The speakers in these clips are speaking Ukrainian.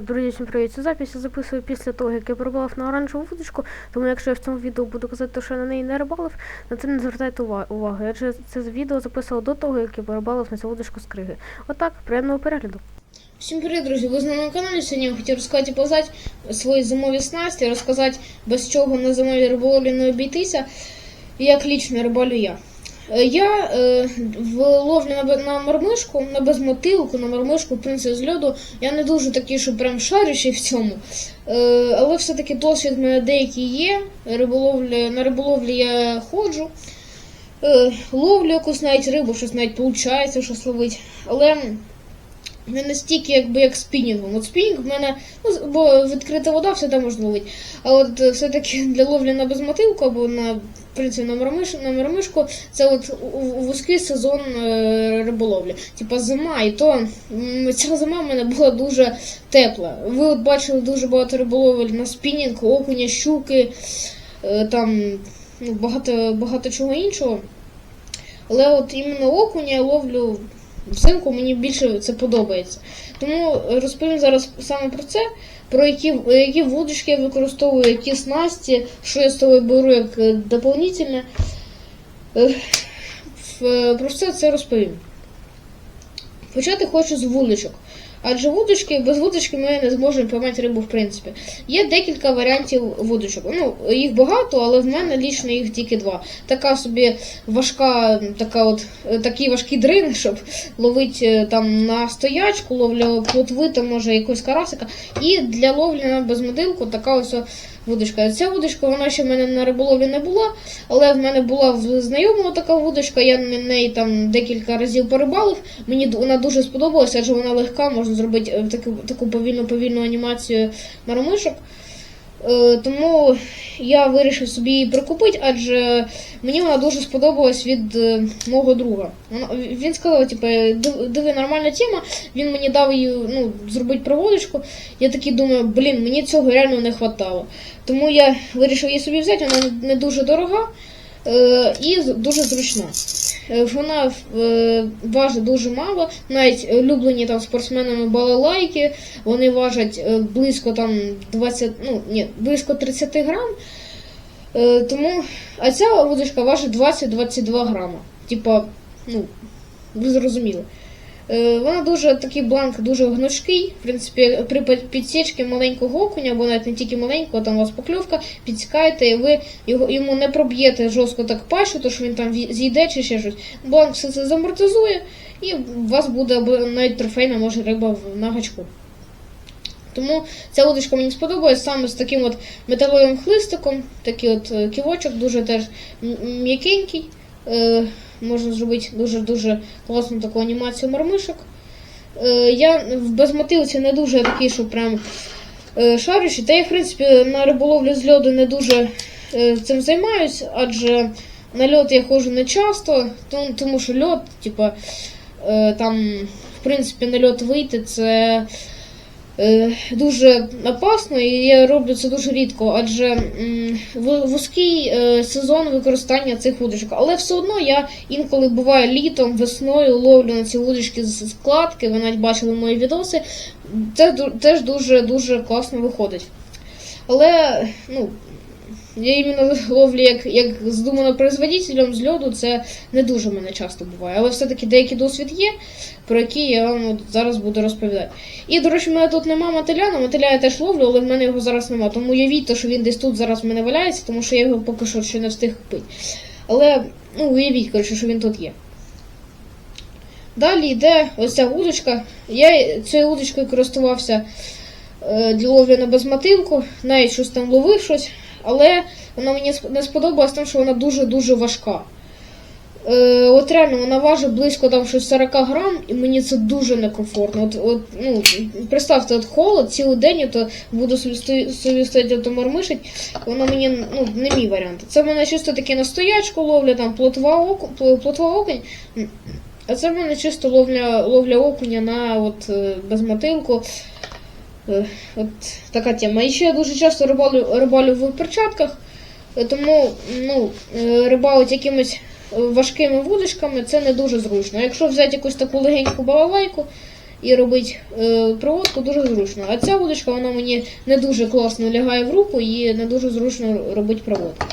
друзі, всім привіт. Цю запись я записую після того, як я пробував на оранжеву вудочку, тому якщо я в цьому відео буду казати, що я на неї не рибалив, на це не звертайте ува- уваги. Адже це відео записував до того, як я порибалив на цю вудочку з криги. Отак, приємного перегляду. Всім друзі! Ви з нами на каналі. Сьогодні я хотів розказати показати свої зимові снасті, розказати, без чого на зимовій риболовлі не обійтися, і як лічно рибалю я. Е, Я е, в ловлю на, на мормишку, на безмотилку, на мормишку, в з льоду, я не дуже такий, що прям шарючий в цьому. Е, але все-таки досвід мене деякий є. Риболовлі, на риболовлі я ходжу. Е, ловлю якусь навіть рибу, щось навіть виходить, щось ловить. Але не настільки, якби як спінінгом. От спінінг в мене, ну, бо відкрита вода, все там можна ловити. А от е, все-таки для ловлі на безмотилку або на, в принципі, на мармиш, на мармишку, це от вузький сезон е, риболовлі. Типа зима, і то ця зима в мене була дуже тепла. Ви от бачили дуже багато риболовель на спінінг, окуня, щуки, е, там ну, багато, багато чого іншого. Але от іменно окуня я ловлю взимку, мені більше це подобається. Тому розповім зараз саме про це, про які, які вудочки я використовую, які снасті, що я з тобою беру як е, доповнительне. Е, Про все це розповім. Почати хочу з вудочок. Адже вудочки, без вудочки ми не зможемо поймати рибу, в принципі. Є декілька варіантів вудочок. Ну, їх багато, але в мене лічно їх тільки два. Така собі важка, така от, е, такий важкий дрин, щоб ловити е, там на стоячку, ловля плотви, може якогось карасика. І для ловлі на безмодилку така ось вудочка. Ця вудочка, вона ще в мене на риболові не була, але в мене була в знайомого така вудочка, я на неї там декілька разів порибалив. Мені вона дуже сподобалася, адже вона легка, можна зробити е, таку, таку повільну повільну анімацію маромишок. Е, тому я вирішив собі її прикупити, адже мені вона дуже сподобалась від е, мого друга. Він сказав, типу, диви, нормальна тема. Він мені дав її ну, зробити проводочку. Я такий думаю, блін, мені цього реально не хватало. Тому я вирішив її собі взяти, вона не- не дуже дорога е, і дуже зручна. Е, Вона е, важить дуже мало, навіть улюблені там спортсменами балалайки, вони важать е, близько там 20, ну ні, близько 30 грам. Тому, а ця вудочка важить 20-22 грама. Типа, ну, ви зрозуміли. Е, Вона дуже такий бланк, дуже гнучкий. В принципі, при підсічці маленького окуня, або навіть не тільки маленького, там у вас покльовка, підсікаєте, і ви його, йому не проб'єте жорстко так пащу, то що він там зійде чи ще щось. Бланк все це замортизує, і у вас буде навіть трофейна може риба в- на гачку. Тому ця удочка мені сподобалась саме з таким от металевим хлистиком, такий от е, ківочок, дуже теж м'якенький. Можна зробити дуже-дуже класну таку анімацію мармишок. Е, я в безмотилці не дуже такий, що прям е, шарющий. Та я, в принципі, на риболовлю з льоду не дуже е, цим займаюсь, адже на льод я ходжу не часто, тому, що льод, типа, там, в принципі, на льод вийти це. Е, дуже опасно, і я роблю це дуже рідко, адже вузький е, сезон використання цих вудочок. Але все одно я інколи буваю літом, весною ловлю на ці удочки з складки. Ви навіть бачили мої відоси. Це теж дуже дуже класно виходить. Але ну, я іменно ловлю як, як здумано производителем з льоду, це не дуже в мене часто буває. Але все-таки деякий досвід є, про який я вам от зараз буду розповідати. І, до речі, в мене тут нема мотиля, мотиля я теж ловлю, але в мене його зараз нема. Тому уявіть, що він десь тут зараз в мене валяється, тому що я його поки що ще не встиг купити. Але, ну, уявіть, коротше, що він тут є. Далі йде ось ця удочка. Я цією удочкою користувався е, для ловлі на безмотилку, навіть щось там ловив щось, але вона мені не сподобалась, тому що вона дуже-дуже важка. Е, от реально вона важить близько там щось 40 грам, і мені це дуже некомфортно. От, от, ну, представте, от холод цілий день, я то буду собі, собі стояти то мармишить, воно мені ну, не мій варіант. Це в мене чисто таке на стоячку ловля, там плотва, оку, плотва окунь. А це в мене чисто ловля, ловля окуня на от, е, безмотилку. Е, От така тема. І ще я дуже часто рибалю, рибалю в перчатках, е, тому ну, е, рибалить якимись важкими вудочками це не дуже зручно. Якщо взяти якусь таку легеньку балалайку і робити проводку дуже зручно. А ця вудочка вона мені не дуже класно лягає в руку і не дуже зручно робити проводку.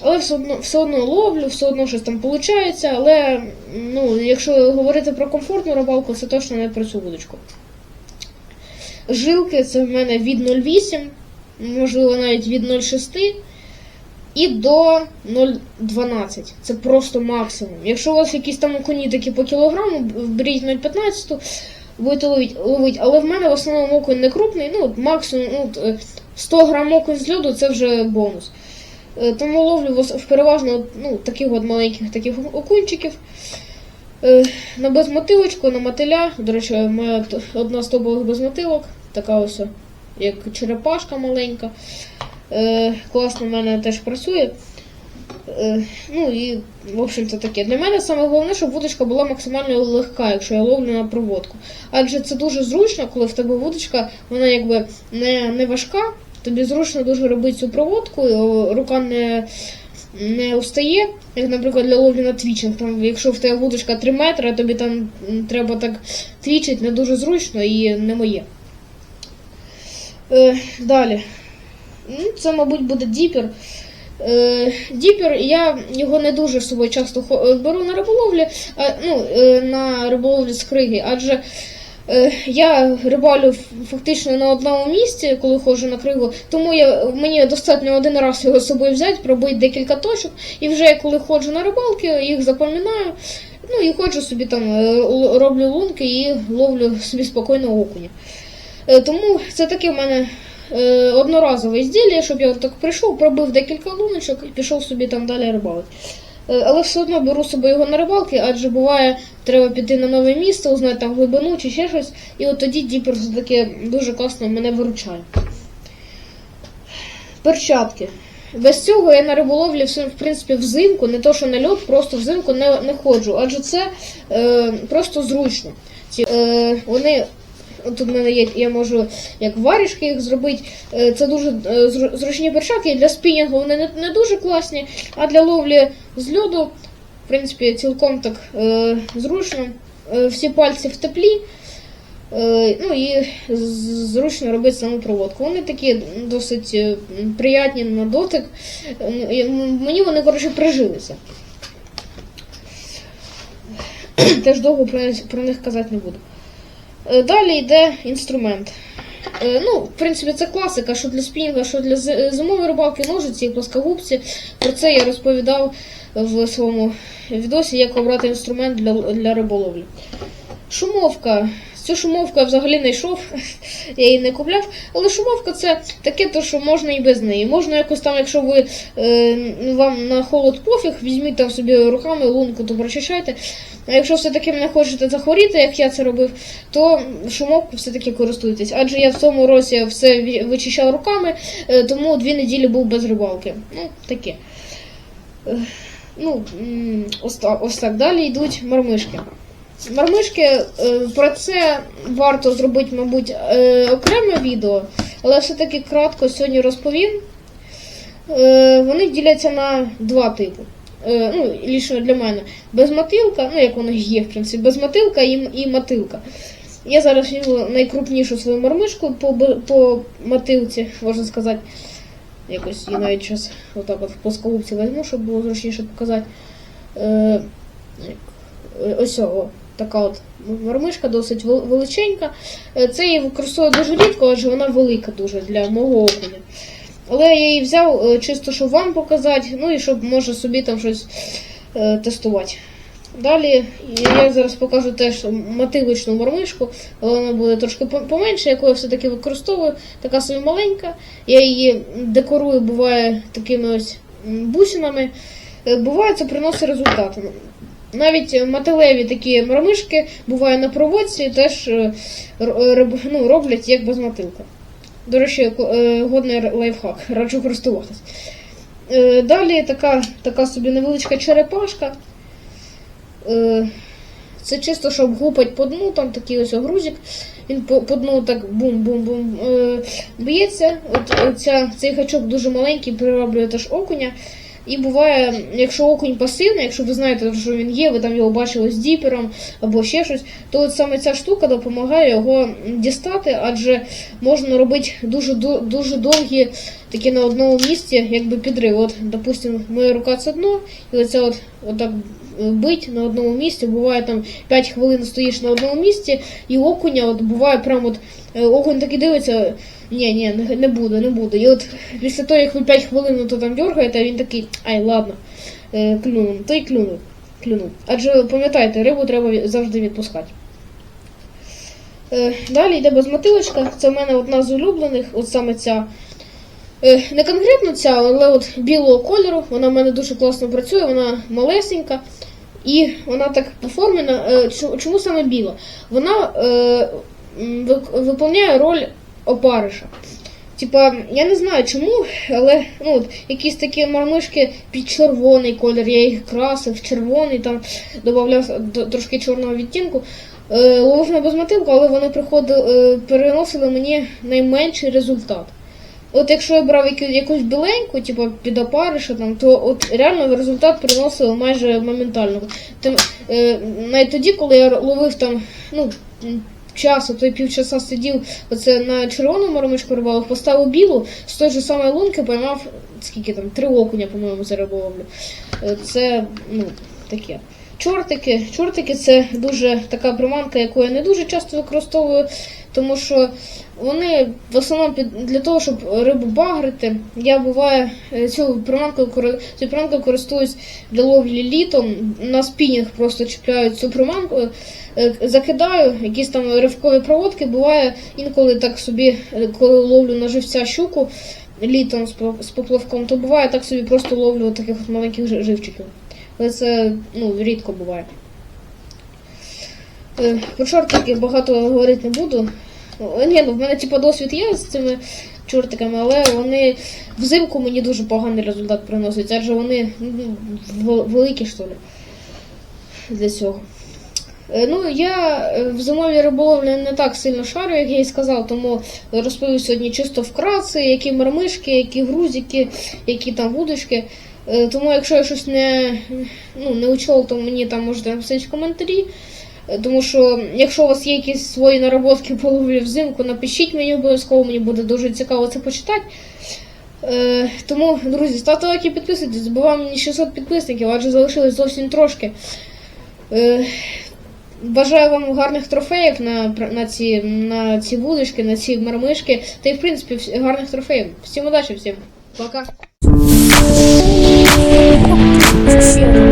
Але все одно, все одно ловлю, все одно щось там виходить. Але ну, якщо говорити про комфортну рибалку, це точно не про цю вудочку. Жилки це в мене від 0,8, можливо навіть від 0,6 і до 0,12. Це просто максимум. Якщо у вас якісь там окуні по кілограму, беріть 0,15, будете ловити. Але в мене в основному окунь не крупний, ну максимум ну, е, 100 грам окунь з льоду це вже бонус. Е, Тому ловлю в переважно ну, таких от маленьких таких окунчиків. Е, На безмотилочку, на мотиля. До речі, моя одна з топових безмотилок, така ось, як черепашка маленька. Е, класно в мене теж працює. Е, ну і, в общем-то, таке. Для мене саме головне, щоб вудочка була максимально легка, якщо я ловлю на проводку. Адже це дуже зручно, коли в тебе вудочка, вона якби не, не важка, тобі зручно дуже робити цю проводку, рука не, не устає, як, наприклад, для ловлі на твічинг. Там, якщо в тебе вудочка 3 метри, тобі там треба так твічити, не дуже зручно і не моє. Е, далі. Це, мабуть, буде діпер. Е, Діпер, я його не дуже з собою часто е, беру на риболовлі, а, ну, е, на риболовлі з криги, адже е, я рибалю фактично на одному місці, коли ходжу на кригу, тому я, мені достатньо один раз його з собою взяти, пробити декілька точок, і вже коли ходжу на рибалки, їх запам'ятаю, ну і ходжу собі там, роблю лунки і ловлю собі спокійно окуня. Е, Тому це таке в мене е, одноразове ізділля, щоб я так прийшов, пробив декілька луночок і пішов собі там далі рибалити. Е, Але все одно беру з собою його на рибалки, адже буває, треба піти на нове місце, узнати там глибину чи ще щось. І от тоді діпер все-таки дуже класно мене виручає. Перчатки. Без цього я на риболовлі в принципі взимку, не то що на льот, просто взимку не, не ходжу, адже це е, просто зручно. Ці, е, вони Тут в мене є, я можу як варішки їх зробити. Е, Це дуже е, зручні перчатки. Для спінінгу вони не, не дуже класні, а для ловлі з льоду, в принципі, цілком так е, зручно. Всі пальці в теплі. Ну і зручно робити саму проводку. Вони такі досить приятні на дотик. Мені вони, коротше, прижилися. Теж довго про них казати не буду. Е, Далі йде інструмент. Е, Ну, в принципі, це класика, що для спінінга, що для зимової рибалки, ножиці і плоскогубці. Про це я розповідав в своєму відосі, як обрати інструмент для, для риболовлі. Шумовка. Цю шумовку я взагалі не йшов, я її не купляв. Але шумовка це таке, то, що можна і без неї. Можна якось там, якщо ви е, вам на холод пофіг, візьміть там собі руками лунку, то прочищайте. А якщо все-таки не хочете захворіти, як я це робив, то шумовку все-таки користуйтесь. Адже я в цьому році все вичищав руками, е, тому дві неділі був без рибалки. Ну, таке. Е, Ну, ось ось так. Далі йдуть мармишки. Мармишки, е, про це варто зробити, мабуть, окреме відео, але все-таки кратко сьогодні розповім. Вони діляться на два типи. Е, Ну, лічно для мене. Безмотилка, ну як воно є, в принципі, безмотилка і, і мотилка. Я зараз візьму найкрупнішу свою мармишку по, по мотилці, можна сказати. Якось я навіть зараз отак от в плоскогубці візьму, щоб було зручніше показати. Е, ось о, така от мармишка, досить величенька. Е, Це я використовую дуже рідко, адже вона велика дуже для мого окуня. Але я її взяв е, чисто, щоб вам показати, ну і щоб може собі там щось е, тестувати. Далі я зараз покажу теж мотилочну мармишку, але вона буде трошки поменше, яку я все-таки використовую. Така собі маленька. Я її декорую, буває такими ось бусинами. Е, Буває, це приносить результати. Навіть е, такі мармишки буває на проводці, теж ну, роблять як без мотилка. До речі, е, годний лайфхак, раджу користуватись. Е, Далі така, така собі невеличка черепашка. Е, Це чисто, щоб гупать по дну, там такий ось грузик. Він по, по дну так бум-бум-бум б'ється. От, цей гачок дуже маленький, приваблює теж окуня. І буває, якщо окунь пасивний, якщо ви знаєте, що він є, ви там його бачили з діпером або ще щось, то от саме ця штука допомагає його дістати, адже можна робити дуже дуже довгі такі на одному місці, якби підрив. От, допустимо, моя рука це дно, і оце от отак е, бить на одному місці. Буває там 5 хвилин стоїш на одному місці, і окуня от буває прям от е, окунь такий дивиться. Ні, ні, не, буду, не буду. І от після того, як ви 5 хвилин то там дергаєте, він такий, ай, ладно, е, клюнув, то й клюнув. клюнув. Адже пам'ятайте, рибу треба завжди відпускати. Е, далі йде безмотилочка. Це в мене одна з улюблених, от саме ця. Не конкретно ця, але от білого кольору. Вона в мене дуже класно працює, вона малесенька. І вона так оформлена. Е, чому, саме біла? Вона е, виконує роль опариша. Типа, я не знаю чому, але ну, от, якісь такі мармишки під червоний колір, я їх красив червоний, там додавав трошки чорного відтінку. Е, ловив на безмотилку, але вони приходили, е, переносили мені найменший результат. От якщо я брав яку, якусь біленьку, типу під опариша, там, то от реально результат приносив майже моментально. Тим, е, навіть тоді, коли я ловив там, ну, м, час, а то й півчаса сидів оце на червону мармишку рибалив, поставив білу, з той же самої лунки поймав, скільки там, три окуня, по-моєму, за риболовлю. Е, Це, ну, таке. Чортики. Чортики це дуже така приманка, яку я не дуже часто використовую, тому що вони в основному під для того, щоб рибу багрити. Я буває е, цю приманку цю приманку користуюсь для ловлі літом. На спінінг просто чіпляю цю приманку, е, закидаю якісь там ривкові проводки. Буває інколи так собі, е, коли ловлю на живця щуку літом з поплавком, то буває так собі просто ловлю таких от маленьких живчиків. Але це ну, рідко буває. Е, Про чортики багато говорити не буду. Ні, ну в мене типу, досвід є з цими чортиками, але вони взимку мені дуже поганий результат приносять, адже вони ну, великі, що ли, для цього. Е, Ну, я е, в зимовій риболовлі не так сильно шарю, як я і сказав, тому розповів сьогодні чисто вкратце, які мармишки, які грузики, які там вудочки. Е, Тому якщо я щось не, ну, не учов, то мені там можете написати в коментарі. Е, Тому що якщо у вас є якісь свої наработки по ловлі взимку, напишіть мені обов'язково, мені буде дуже цікаво це почитати. Е, тому, друзі, ставте лайки, підписуйтесь, забуваємо мені 600 підписників, адже залишилось зовсім трошки. Е, бажаю вам гарних трофеїв на, на, ці, на ці вудочки, на ці мармишки, та й в принципі гарних трофеїв. Всім удачі, всім пока. 哇흡을좀 늦.